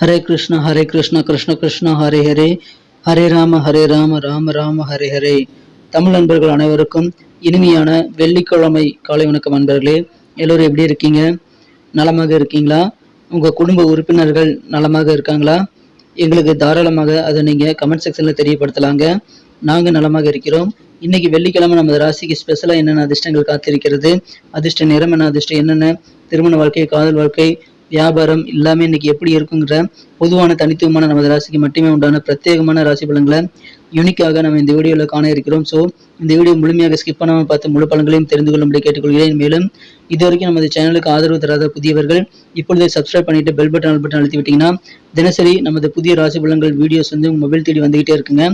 ஹரே கிருஷ்ண ஹரே கிருஷ்ண கிருஷ்ண கிருஷ்ண ஹரே ஹரே. ஹரே ராம ஹரே ராம ராம ராம ஹரே ஹரே. தமிழ் நண்பர்கள் அனைவருக்கும் இனிமையான வெள்ளிக்கிழமை காலை வணக்கம் நண்பர்களே எல்லோரும் எப்படி இருக்கீங்க? நலமாக இருக்கீங்களா? உங்கள் குடும்ப உறுப்பினர்கள் நலமாக இருக்காங்களா? எங்களுக்கு தாராளமாக அதை நீங்கள் கமெண்ட் செக்ஷனில் தெரியப்படுத்தலாங்க. நாங்கள் நலமாக இருக்கிறோம். இன்னைக்கு வெள்ளிக்கிழமை நமது ராசிக்கு ஸ்பெஷலாக என்னென்ன அதிர்ஷ்டங்கள் காத்திருக்கிறது? அதிர்ஷ்ட நிறம் என்ன? அதிர்ஷ்டம் என்னென்ன? திருமண வாழ்க்கை காதல் வாழ்க்கை வியாபாரம் எல்லாமே இன்னைக்கு எப்படி இருக்குங்கிற பொதுவான தனித்துவமான நமது ராசிக்கு மட்டுமே உண்டான பிரத்யேகமான ராசி பலன்களை யூனிக்காக நம்ம இந்த வீடியோவில் காண இருக்கிறோம். ஸோ இந்த வீடியோ முழுமையாக ஸ்கிப் பண்ணாமல் பார்த்து முழு பலன்களையும் தெரிந்து கொள்ளும்படி கேட்டுக்கொள்கிறேன். மேலும் இது வரைக்கும் நமது சேனலுக்கு ஆதரவு தராத புதியவர்கள் இப்பொழுதே சப்ஸ்கிரைப் பண்ணிட்டு பெல் பட்டன் ஆல் பட்டன் அழுத்தி விட்டீங்கன்னா தினசரி நமது புதிய ராசி பலன்கள் வீடியோஸ் வந்து உங்கள் மொபைல் தேடி வந்துகிட்டே இருக்குங்க.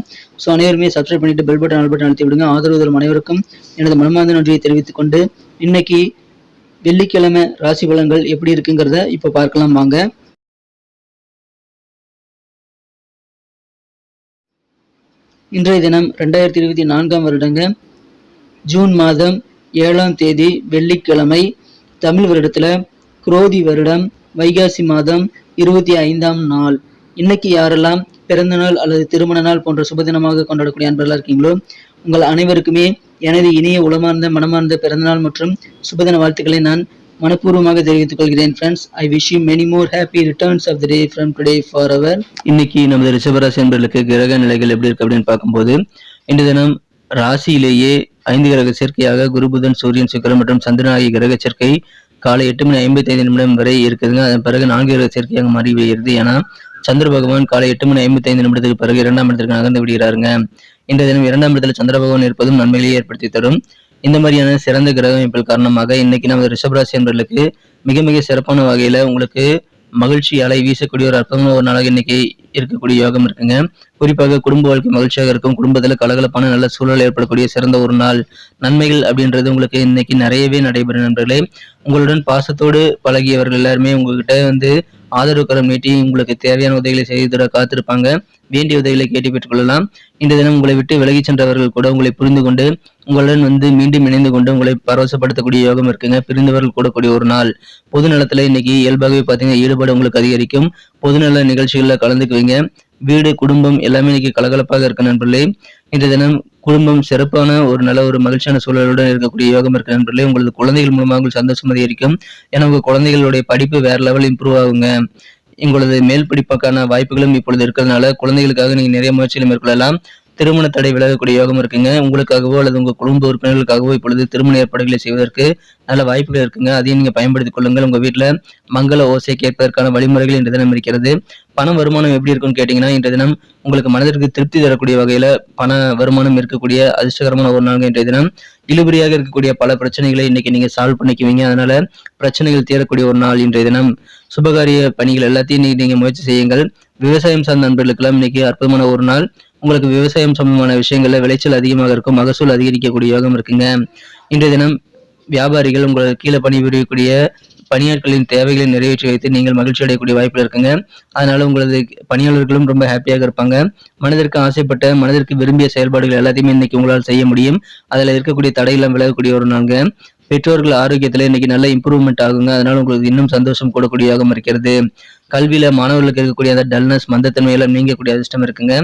ஸோ அனைவருமே சப்ஸ்கிரைப் பண்ணிட்டு பெல் பட்டன் ஆல் பட்டன் அழுத்தி விடுங்க. ஆதரவு தரும் அனைவருக்கும் எனது மனமார்ந்த நன்றியை தெரிவித்துக் கொண்டு இன்னைக்கு வெள்ளிக்கிழமை ராசி பலன்கள் எப்படி இருக்குங்கிறத இப்போ பார்க்கலாம் வாங்க. இன்றைய தினம் ரெண்டாயிரத்தி இருபத்தி நான்காம் வருடங்க. ஜூன் மாதம் ஏழாம் தேதி வெள்ளிக்கிழமை தமிழ் வருடத்துல குரோதி வருடம் வைகாசி மாதம் இருபத்தி ஐந்தாம் நாள். இன்னைக்கு யாரெல்லாம் பிறந்த நாள் அல்லது திருமண நாள் போன்ற சுபதினமாக கொண்டாடக்கூடிய அன்பர்களாக இருக்கீங்களோ உங்கள் அனைவருக்குமே எனது இனிய உளமார்ந்த மனமார்ந்த பிறந்தநாள் மற்றும் சுபதின வாழ்த்துக்களை நான் மனப்பூர்வமாக தெரிவித்துக் கொள்கிறேன் friends I wish you many more happy returns of the day from today for our இன்னைக்கு நமது ரிஷபராசி என்பர்களுக்கு கிரக நிலைகள் எப்படி இருக்கு அப்படின்னு பார்க்கும்போது இன்று தினம் ராசியிலேயே ஐந்து கிரக சேர்க்கையாக குரு புதன் சூரியன் சுக்கிரன் மற்றும் சந்திரன் ஆகிய கிரக சேர்க்கை காலை எட்டு மணி ஐம்பத்தி ஐந்து நிமிடம் வரை இருக்குதுங்க. அதன் பிறகு நான்கு கிரக சேர்க்கையாக மாறி வருகிறது ஏன்னா சந்திர பகவான் காலை எட்டு மணி ஐம்பத்தி ஐந்து நிமிடத்துக்கு பிறகு இரண்டாம் இடத்திற்கு நகர்ந்து விடுகிறாருங்க. இந்த தினம் இரண்டாம் இடத்துல சந்திர பகவான் இருப்பதும் நன்மைகளை ஏற்படுத்தி தரும். இந்த மாதிரியான சிறந்த கிரக காரணமாக இன்னைக்கு நமது ரிஷபராசி என்பர்களுக்கு மிக மிக சிறப்பான வகையில உங்களுக்கு மகிழ்ச்சி அலை வீசக்கூடிய ஒரு அற்புதமான ஒரு நாளாக இன்னைக்கு இருக்கக்கூடிய யோகம் இருக்குங்க. குறிப்பாக குடும்ப வாழ்க்கை மகிழ்ச்சியாக இருக்கும். குடும்பத்துல கலகலப்பான நல்ல சூழல் ஏற்படக்கூடிய சிறந்த ஒரு நாள். நன்மைகள் அப்படின்றது உங்களுக்கு இன்னைக்கு நிறையவே நடைபெறும் நண்பர்களே. உங்களுடன் பாசத்தோடு பழகியவர்கள் எல்லாருமே உங்ககிட்ட வந்து ஆதரவு கரம் நீட்டி உங்களுக்கு தேவையான உதவிகளை செய்து தர காத்திருப்பாங்க. வேண்டிய உதவிகளை கேட்டு பெற்றுக்கொள்ளலாம். இந்த தினம் உங்களை விட்டு விலகி சென்றவர்கள் கூட உங்களை புரிந்து கொண்டு உங்களுடன் வந்து மீண்டும் இணைந்து கொண்டு உங்களை பரவசப்படுத்தக்கூடிய யோகம் இருக்குங்க. பிரிந்தவர்கள் கூடக்கூடிய ஒரு நாள். பொது நலத்துல இன்னைக்கு இயல்பாகவே பார்த்தீங்கன்னா ஈடுபாடு உங்களுக்கு அதிகரிக்கும். பொதுநல நிகழ்ச்சிகளில் கலந்துக்குவீங்க. வீடு குடும்பம் எல்லாமே இன்னைக்கு கலகலப்பாக இருக்க நண்பர்களே. இந்த தினம் குடும்பம் சிறப்பான ஒரு நல்ல ஒரு மகிழ்ச்சியான சூழலுடன் இருக்கக்கூடிய யோகம் இருக்க நண்பர்களே. உங்களது குழந்தைகள் மூலமாக உங்களுக்கு சந்தோஷம் அதிகரிக்கும். ஏன்னா உங்க குழந்தைகளுடைய படிப்பு வேற லெவல் இம்ப்ரூவ் ஆகுங்க. உங்களது மேல் படிப்புக்கான வாய்ப்புகளும் இப்பொழுது இருக்கிறதுனால குழந்தைகளுக்காக நீங்க நிறைய முயற்சிகளை மேற்கொள்ளலாம். திருமண தடை விலகக்கூடிய யோகம் இருக்குங்க. உங்களுக்காகவோ அல்லது உங்க குடும்ப உறுப்பினர்களுக்காகவோ இப்பொழுது திருமண ஏற்பாடுகளை செய்வதற்கு நல்ல வாய்ப்புகள் இருக்குங்க. அதையும் நீங்க பயன்படுத்திக் கொள்ளுங்கள். உங்க வீட்டுல மங்கள ஓசை கேட்பதற்கான வழிமுறைகள் இன்று தினம் இருக்கிறது. பண வருமானம் எப்படி இருக்கும்னு கேட்டீங்கன்னா இன்றைய தினம் உங்களுக்கு மனதிற்கு திருப்தி தரக்கூடிய வகையில பண வருமானம் இருக்கக்கூடிய அதிர்ஷ்டகரமான ஒரு நாள் இன்றைய தினம். இழுபறியாக இருக்கக்கூடிய பல பிரச்சனைகளை இன்னைக்கு நீங்க சால்வ் பண்ணிக்குவீங்க. அதனால பிரச்சனைகள் தீரக்கூடிய ஒரு நாள் இன்றைய தினம். சுபகாரிய பணிகள் எல்லாத்தையும் இன்னைக்கு நீங்க முயற்சி செய்யுங்கள். விவசாயம் சார்ந்த நண்பர்களுக்கெல்லாம் இன்னைக்கு அற்புதமான ஒரு நாள். உங்களுக்கு விவசாயம் சம்பந்தமான விஷயங்கள்ல விளைச்சல் அதிகமாக இருக்கும் மகசூல் அதிகரிக்கக்கூடிய யோகம் இருக்குங்க. இன்றைய தினம் வியாபாரிகள் உங்களுக்கு கீழே பணிபுரியக்கூடிய பணியாட்களின் தேவைகளை நிறைவேற்றி வைத்து நீங்கள் மகிழ்ச்சி அடையக்கூடிய வாய்ப்பு இருக்குங்க. அதனால உங்களது பணியாளர்களும் ரொம்ப ஹாப்பியாக இருப்பாங்க. மனதிற்கு ஆசைப்பட்ட மனதிற்கு விரும்பிய செயல்பாடுகள் எல்லாத்தையுமே இன்னைக்கு உங்களால் செய்ய முடியும். அதில் இருக்கக்கூடிய தடையெல்லாம் விலகக்கூடிய ஒரு நாளுங்க. பெற்றோர்கள் ஆரோக்கியத்துல இன்னைக்கு நல்ல இம்ப்ரூவ்மெண்ட் ஆகுங்க. அதனால உங்களுக்கு இன்னும் சந்தோஷம் கூடக்கூடியதாக இருக்கிறது. கல்வியில மாணவர்களுக்கு இருக்கக்கூடிய அந்த டல்னஸ் மந்தத்தன்மையெல்லாம் நீங்கக்கூடிய அதிர்ஷ்டம் இருக்குங்க.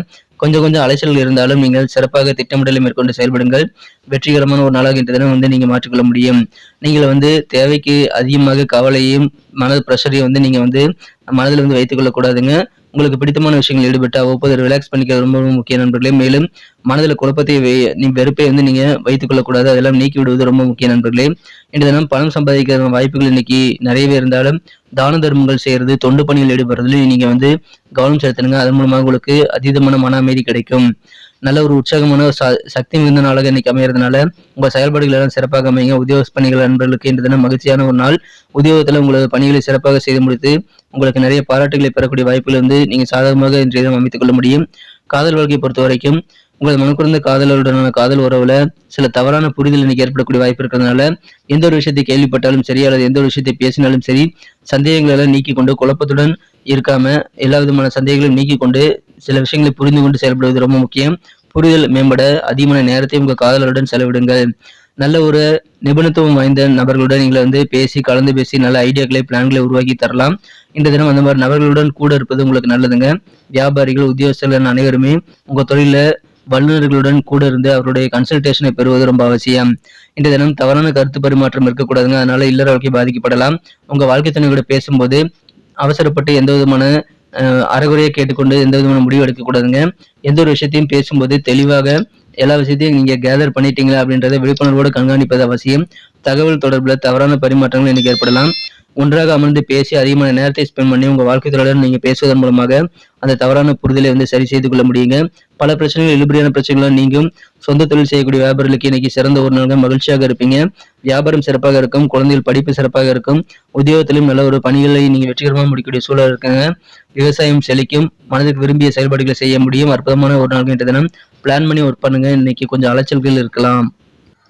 கொஞ்சம் கொஞ்சம் அலைச்சல் இருந்தாலும் நீங்கள் சிறப்பாக திட்டமிடலை மேற்கொண்டு செயல்படுங்கள். வெற்றிகரமான ஒரு நாளாக இந்த தினம் வந்து நீங்க மாற்றிக்கொள்ள முடியும். நீங்கள் வந்து தேவைக்கு அதிகமாக கவலையும் மன ப்ரெஷரையும் வந்து நீங்க வந்து மனதில் வந்து வைத்துக் கொள்ளக்கூடாதுங்க. உங்களுக்கு பிடித்தமான விஷயங்கள் ஈடுபட்டு அவ்வப்போது ரிலாக்ஸ் பண்ணிக்கிறது ரொம்ப ரொம்ப முக்கிய நண்பர்களே. மேலும் மனதில் குழப்பத்தை நீ வெறுப்பை வந்து நீங்க வைத்துக் கொள்ளக்கூடாது அதெல்லாம் நீக்கி விடுவது ரொம்ப முக்கிய நண்பர்களே. இன்று தினம் பணம் சம்பாதிக்கிற வாய்ப்புகள் இன்னைக்கு நிறையவே இருந்தாலும் தான தர்மங்கள் செய்யறது தொண்டு பணிகள் ஈடுபடுறதுல நீங்க வந்து கவனம் செலுத்துனுங்க அதன் மூலமாக உங்களுக்கு அதீதமான மன அமைதி கிடைக்கும். நல்ல ஒரு உற்சாகமான ஒரு சக்தி மிகுந்த நாளாக இன்னைக்கு அமையறதுனால உங்க செயல்பாடுகள் எல்லாம் சிறப்பாக அமைங்க உத்தியோக பணிகள் நண்பர்களுக்கு இன்று தினம் மகிழ்ச்சியான ஒரு நாள். உத்தியோகத்துல உங்களது பணிகளை சிறப்பாக செய்து முடித்து உங்களுக்கு நிறைய பாராட்டுகளை பெறக்கூடிய வாய்ப்புகள் வந்து நீங்க சாதகமாக இன்றைய தினம் அமைத்துக் கொள்ள முடியும். காதல் வாழ்க்கையை பொறுத்த வரைக்கும் உங்களது மனக்குறந்த காதலருடனான காதல் உறவுல சில தவறான புரிதல் இன்னைக்கு ஏற்படக்கூடிய வாய்ப்பு இருக்கிறதுனால எந்த ஒரு விஷயத்தை கேள்விப்பட்டாலும் சரி அல்லது எந்த ஒரு விஷயத்தை பேசினாலும் சரி சந்தேகங்களை எல்லாம் நீக்கி கொண்டு குழப்பத்துடன் இருக்காம எல்லா விதமான சந்தேகங்களையும் நீக்கி கொண்டு சில விஷயங்களை புரிந்து கொண்டு செயல்படுவது ரொம்ப முக்கியம். புரிதல் மேம்பட அதிகமான நேரத்தை உங்கள் காதலருடன் செலவிடுங்கள். நல்ல ஒரு நிபுணத்துவம் வாய்ந்த நபர்களுடன் நீங்கள் வந்து பேசி கலந்து பேசி நல்ல ஐடியாக்களை பிளான்களை உருவாக்கி தரலாம். இந்த தினம் அந்த மாதிரி நபர்களுடன் கூட இருப்பது உங்களுக்கு நல்லதுங்க. வியாபாரிகள் உத்தியோகஸ்தர்கள் அனைவருமே உங்கள் தொழிலில் வல்லுநர்களுடன் கூட இருந்து அவருடைய கன்சல்டேஷனை பெறுவது ரொம்ப அவசியம். இந்த தினம் தவறான கருத்து பரிமாற்றம் இருக்கக்கூடாதுங்க. அதனால இல்லற வாழ்க்கை பாதிக்கப்படலாம். உங்கள் வாழ்க்கை துணையோட பேசும்போது அவசரப்பட்டு எந்த விதமான அஹ், அறகுறையை கேட்டுக்கொண்டு எந்த விதமான முடிவு எடுக்கக்கூடாதுங்க. எந்த ஒரு விஷயத்தையும் பேசும்போது தெளிவாக எல்லா விஷயத்தையும் நீங்க கேதர் பண்ணிட்டீங்களா அப்படின்றத விழிப்புணர்வோடு கண்காணிப்பது அவசியம். தகவல் தொடர்புல தவறான பரிமாற்றங்கள் இன்னைக்கு ஏற்படலாம். ஒன்றாக அமர்ந்து பேசி அதிகமான நேரத்தை ஸ்பெண்ட் பண்ணி உங்கள் வாழ்க்கை துணையுடன் நீங்கள் பேசுவதன் மூலமாக அந்த தவறான புரிதலை வந்து சரி செய்து கொள்ள முடியுங்க. பல பிரச்சனைகள் இழுபடியான பிரச்சனைகளும் நீங்கும். சொந்த தொழில் செய்யக்கூடிய வியாபாரிகளுக்கு இன்னைக்கு சிறந்த ஒரு நாள்கள் மகிழ்ச்சியாக இருப்பீங்க. வியாபாரம் சிறப்பாக இருக்கும் குழந்தைகள் படிப்பு சிறப்பாக இருக்கும் உத்தியோகத்திலும் நல்ல ஒரு பணிகளை நீங்கள் வெற்றிகரமாக முடிக்கக்கூடிய சூழல் இருக்குங்க. விவசாயம் செழிக்கும் மனதுக்கு விரும்பிய செயல்பாடுகளை செய்ய முடியும். அற்புதமான ஒரு நாள் இன்றைய தினம். பிளான் பண்ணி ஒர்க் பண்ணுங்க. இன்னைக்கு கொஞ்சம் அலைச்சல்கள் இருக்கலாம்.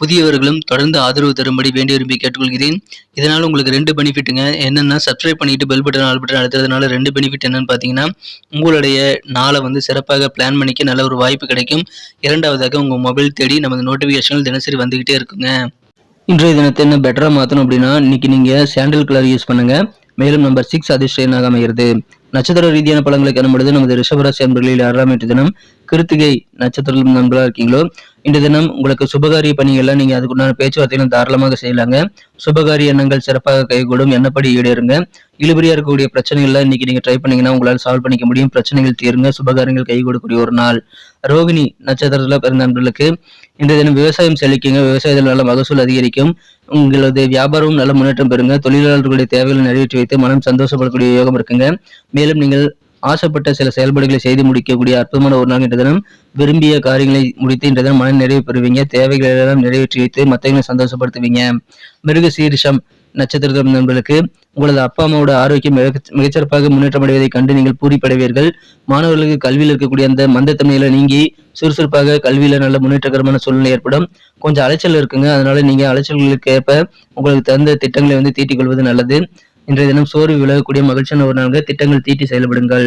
புதியவர்களும் தொடர்ந்து ஆதரவு தரும்படி வேண்டி விரும்பி கேட்டுக்கொள்கிறேன். இதனால் உங்களுக்கு ரெண்டு பெனிஃபிட்டுங்க என்னென்னா சப்ஸ்கிரைப் பண்ணிட்டு பெல் பட்டன் ஆல் பட்டன் அழுத்துறதுனால ரெண்டு பெனிஃபிட் என்னன்னு பார்த்தீங்கன்னா உங்களுடைய நாளை வந்து சிறப்பாக பிளான் பண்ணிக்க நல்ல ஒரு வாய்ப்பு கிடைக்கும். இரண்டாவதாக உங்கள் மொபைல் தேடி நமது நோட்டிஃபிகேஷன்கள் தினசரி வந்துக்கிட்டே இருக்குங்க. இன்றைய தினத்தை என்ன பெட்டராக மாற்றணும் அப்படின்னா இன்னைக்கு நீங்கள் சாண்டல் கலர் யூஸ் பண்ணுங்க. மேலும் நம்பர் சிக்ஸ் அதிர்ஷ்ட அமைகிறது. நட்சத்திர ரீதியான பழங்களுக்கு காணும்பொழுது நமது ரிஷபராசி அன்பர்களில் ஆறாம் இன்று தினம் கிருத்திகை நட்சத்திரம் நண்பர்களாக இருக்கீங்களோ? இன்று தினம் உங்களுக்கு சுபகாரிய பணிகள்லாம் நீங்க அதுக்குண்டான பேச்சுவார்த்தைகளும் தாராளமாக செய்யலாங்க. சுபகாரிய எண்ணங்கள் சிறப்பாக கைகூடும். எண்ணப்படி ஈடேறுங்க. இழுபறியா இருக்கக்கூடிய பிரச்சனைகள்லாம் இன்னைக்கு நீங்க ட்ரை பண்ணீங்கன்னா உங்களால் சால்வ் பண்ணிக்க முடியும். பிரச்சனைகள் தீருங்க. சுபகாரியங்கள் கைகூடக்கூடிய ஒரு நாள். ரோகிணி நட்சத்திரத்துல பிறந்த நண்பர்களுக்கு இன்றைய தினம் விவசாயம் செழிக்குங்க. விவசாயத்தில் நல்ல மகசூல் அதிகரிக்கும். உங்களது வியாபாரமும் நல்ல முன்னேற்றம் பெறுங்க. தொழிலாளர்களுடைய தேவைகளை நிறைவேற்றி வைத்து மனம் சந்தோஷப்படக்கூடிய யோகம் இருக்குங்க. மேலும் நீங்கள் ஆசைப்பட்ட சில செயல்பாடுகளை செய்து முடிக்கக்கூடிய அற்புதமான ஒரு நாள் இன்றைய தினம் விரும்பிய காரியங்களை முடித்து இன்றைய தினம் மன நிறைவு பெறுவீங்க. தேவைகளை எல்லாம் நிறைவேற்றி வைத்து மற்றவங்களை சந்தோஷப்படுத்துவீங்க. மிருக சீரிஷம் நட்சத்திர நண்பர்களுக்கு உங்களது அப்பா அம்மாவோட ஆரோக்கியம் மிகச்சிறப்பாக முன்னேற்றம் அடைவதை கண்டு நீங்கள் பூரிப்படைவீர்கள். மாணவர்களுக்கு கல்வியில் இருக்கக்கூடிய அந்த மந்தத்தன்மையில நீங்கி சுறுசுறுப்பாக கல்வியில நல்ல முன்னேற்றகரமான சூழ்நிலை ஏற்படும். கொஞ்சம் அலைச்சல் இருக்குங்க. அதனால நீங்க அலைச்சல்களுக்கு ஏற்ப உங்களுக்கு தகுந்த திட்டங்களை வந்து தீட்டிக் கொள்வது நல்லது. இன்றைய தினம் சோர்வு விலகக்கூடிய மகிழ்ச்சியான ஒரு நாள்கள் திட்டங்கள் தீட்டி செயல்படுங்கள்.